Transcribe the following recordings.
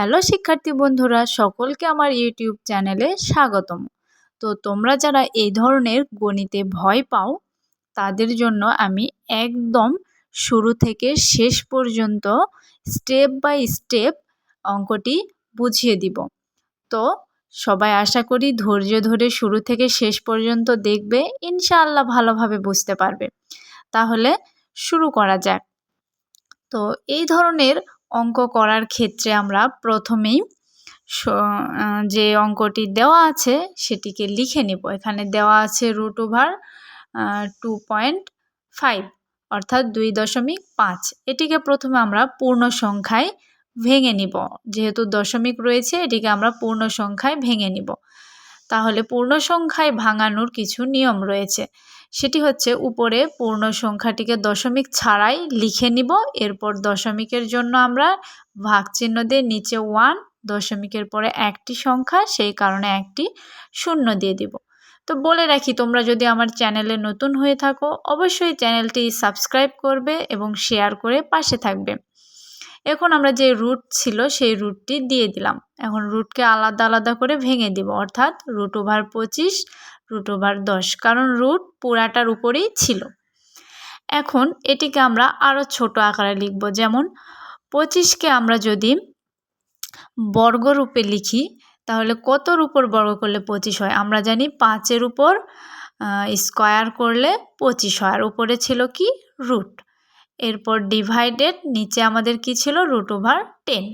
Hello শিক্ষার্থী বন্ধুরা, সকলকে আমার ইউটিউব চ্যানেলে স্বাগতম। তো তোমরা যারা এই ধরনের গণিতে ভয় পাও, তাদের জন্য আমি একদম শুরু থেকে শেষ পর্যন্ত স্টেপ বাই স্টেপ অঙ্কটি বুঝিয়ে দিব। তো সবাই আশা করি ধৈর্য ধরে শুরু থেকে শেষ পর্যন্ত দেখবে, ইনশাআল্লাহ ভালোভাবে বুঝতে পারবে। তাহলে শুরু করা যাক। তো এই ধরনের অঙ্ক করার ক্ষেত্রে আমরা প্রথমেই যে অঙ্কটি দেওয়া আছে সেটিকে লিখে নিব। এখানে দেওয়া আছে root over two point five অর্থাৎ দুই দশমিক পাঁচ। এটিকে প্রথমে আমরা পূর্ণ সংখ্যায় ভেঙে নিব। যেহেতু দশমিক রয়েছে, এটিকে আমরা পূর্ণ সংখ্যায় ভেঙে নিব। তাহলে পূর্ণ সংখ্যায় ভাঙানোর কিছু নিয়ম রয়েছে। সেটি হচ্ছে উপরে পূর্ণ সংখ্যাটিকে দশমিক ছাড়াই লিখে নিব, এরপর দশমিকের জন্য আমরা ভাগ চিহ্ন দিয়ে নিচে ওয়ান, দশমিকের পরে একটি সংখ্যা, সেই কারণে একটি শূন্য দিয়ে দিব। তো বলে রাখি, তোমরা যদি আমার চ্যানেলে নতুন হয়ে থাকো, অবশ্যই চ্যানেলটি সাবস্ক্রাইব করবে এবং শেয়ার করে পাশে থাকবে। এখন আমরা যে রুট ছিল সেই রুটটি দিয়ে দিলাম। এখন রুটকে আলাদা আলাদা করে ভেঙে দিব। অর্থাৎ রুট ওভার পঁচিশ রুট ওভার দশ। কারণ রুট পুরাটার উপরেই ছিল। এখন এটিকে আমরা আরও ছোট আকারে লিখব। যেমন পঁচিশকে আমরা যদি বর্গরূপে লিখি, তাহলে কতর উপর বর্গ করলে পঁচিশ হয়? আমরা জানি পাঁচের উপর স্কোয়ার করলে পঁচিশ হয়। আর উপরে ছিল কি? রুট এরপর ডিভাইডেড নিচে আমাদের কি ছিল? রুট ওভার টেন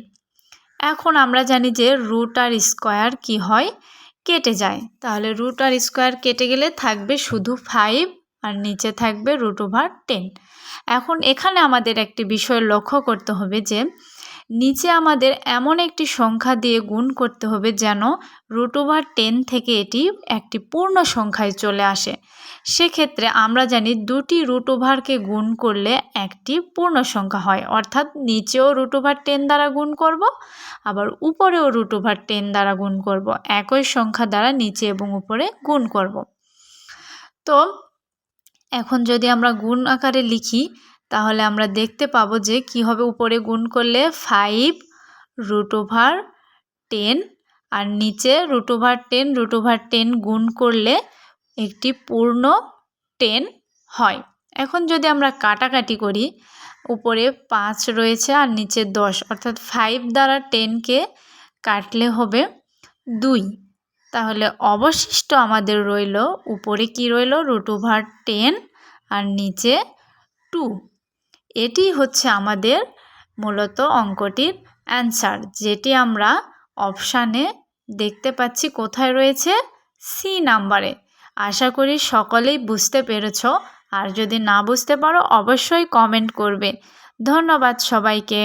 এখন আমরা জানি যে রুট আর স্কোয়ার কি হয়? কেটে যায়। তাহলে রুট আর স্কোয়ার কেটে গেলে থাকবে শুধু ফাইভ আর নিচে থাকবে রুট ওভার টেন এখন এখানে আমাদের একটি বিষয় লক্ষ্য করতে হবে যে নিচে আমাদের এমন একটি সংখ্যা দিয়ে গুণ করতে হবে যেন রুট ওভার টেন থেকে এটি একটি পূর্ণ সংখ্যায় চলে আসে। সেক্ষেত্রে আমরা জানি দুটি রুট ওভারকে গুণ করলে একটি পূর্ণ সংখ্যা হয়। অর্থাৎ নিচেও রুট ওভার টেন দ্বারা গুণ করব, আবার উপরেও রুট ওভার টেন দ্বারা গুণ করব। একই সংখ্যা দ্বারা নিচে এবং উপরে গুণ করব। তো এখন যদি আমরা গুণ আকারে লিখি তাহলে আমরা দেখতে পাবো যে কি হবে উপরে গুণ করলে ফাইভ রুট ওভার টেন আর নিচে root over ten root over ten গুণ করলে একটি পূর্ণ টেন হয়। এখন যদি আমরা কাটাকাটি করি, উপরে পাঁচ রয়েছে আর নিচে দশ, অর্থাৎ ফাইভ দ্বারা টেনকে কাটলে হবে দুই। তাহলে অবশিষ্ট আমাদের রইল, উপরে কি রইল? রুট ওভার টেন আর নিচে টু এটি হচ্ছে আমাদের মূলত অঙ্কটির অ্যান্সার, যেটি আমরা অপশানে দেখতে পাচ্ছি কোথায় রয়েছে? সি নাম্বারে আশা করি সকলেই বুঝতে পেরেছ। আর যদি না বুঝতে পারো, অবশ্যই কমেন্ট করবে। ধন্যবাদ সবাইকে।